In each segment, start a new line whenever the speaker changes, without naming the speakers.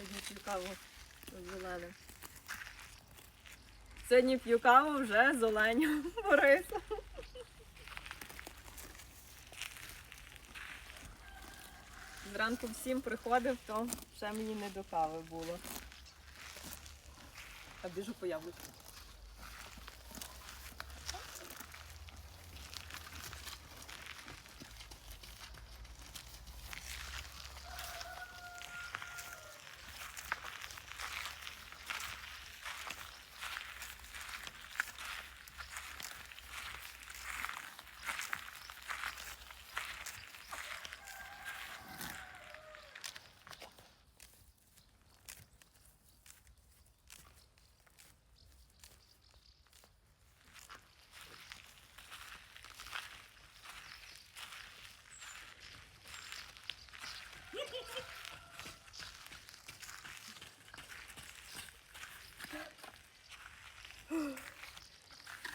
сьогодні п'ю каву з Сьогодні п'ю каву вже з Оленю Борисом. Зранку всім приходив, то ще мені не до кави було. А біжу по яблуку.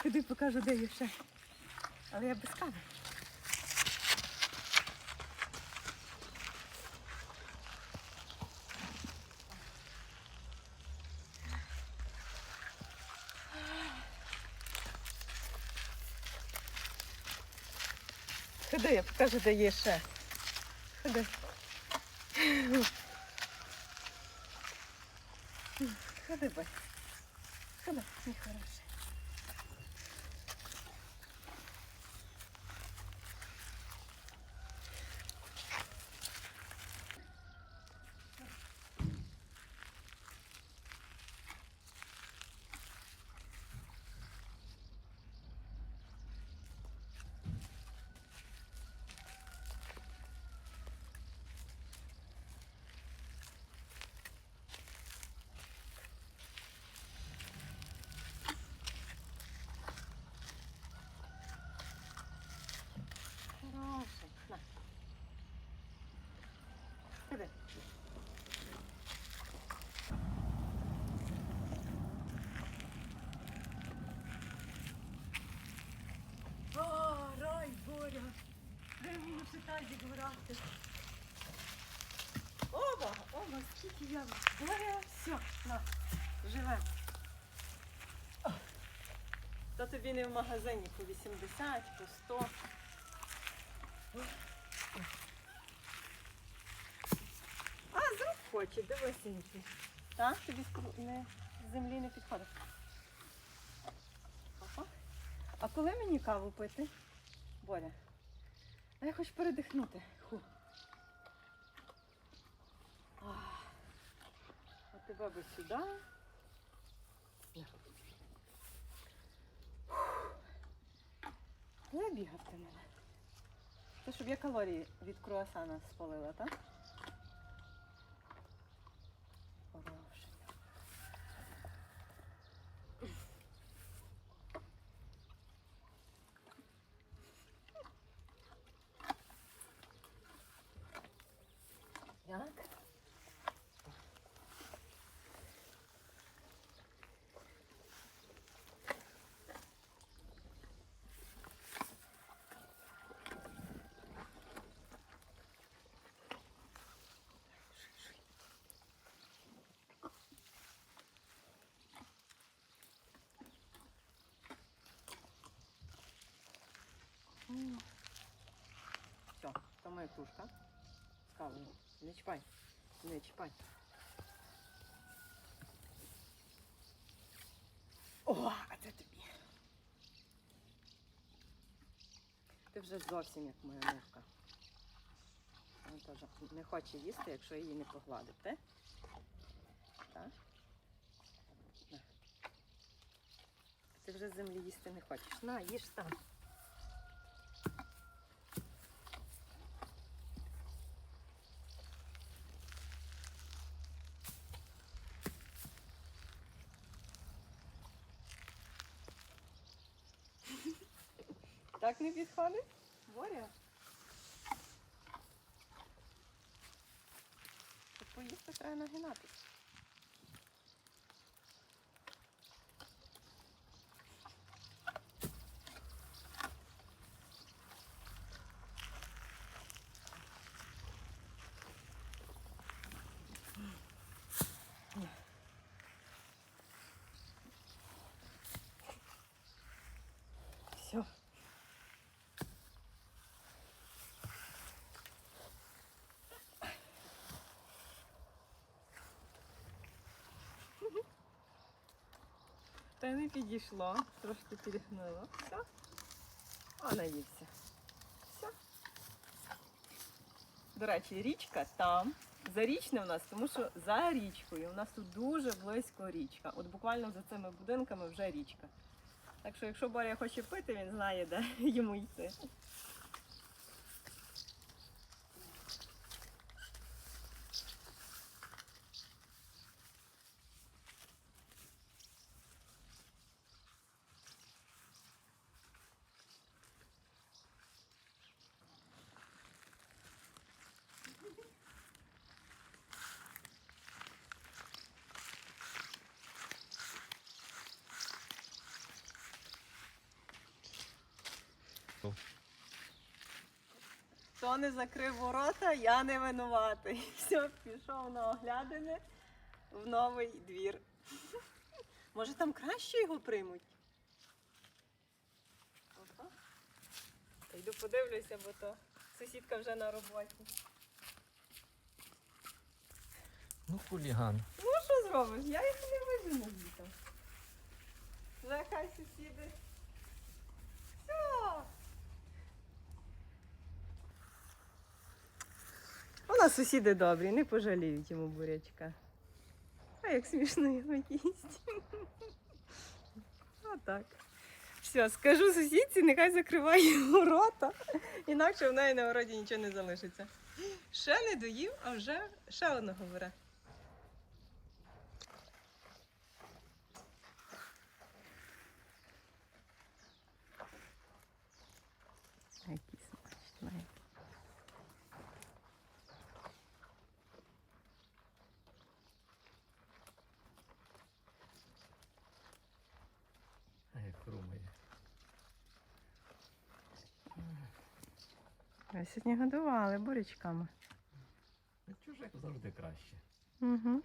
Куди покажу, де є ще. Але я без кави. Ходи, я покажу, де є ще. Ходи. Ходи, бай. Ходи, мій. Хороший. На. Ходи. О, рай, Боря. Де мені ще тазик грати? Оба, оба, скільки я. Боря, все, на, живе. То тобі не в магазині по 80, по 100. А, з рук хоче, дивисенький. Так, тобі з землі не підходить. А коли мені каву пити? Боря. А я хочу передихнути. Ху. Ах. А тебе би сюди. Не бігав ти мене. Це щоб я калорії від круасана спалила, так? Хороший. Як? Все, то моя кружка з. Не чіпай, не чіпай. О, а це тобі. Ти вже зовсім як моя мишка. Вона теж не хоче їсти, якщо її не погладити. Так? Ти вже землі їсти не хочеш. На, їж там. Так не підходить? Боря? Щоб поїсти треба нагинати. Ще не підійшло, трошки підігнуло. Все. А наївся. Все. До речі, річка там. Зарічне в нас, тому що за річкою. У нас тут дуже близько річка. От буквально за цими будинками вже річка. Так що, якщо Боря хоче пити, він знає, де йому йти. Хто не закрив ворота, я не винуватий. Все, пішов на оглядини в новий двір. Може там краще його приймуть? Ага. Йду подивлюся, бо то сусідка вже на роботі.
Ну, хуліган.
Ну що зробиш? Я їх не вижену звідти. Вже хай сусіди. Все. Нас сусіди добрі, не пожаліють йому бурячка. А як смішно його їсть. Отак. Все, скажу сусідці, нехай закриває ворота, інакше в неї на городі нічого не залишиться. Ще не доїв, а вже ще одного бере. Які смачні.
А як хрумає.
Ви сьогодні годували бурячками.
Чужак завжди краще.
Угу.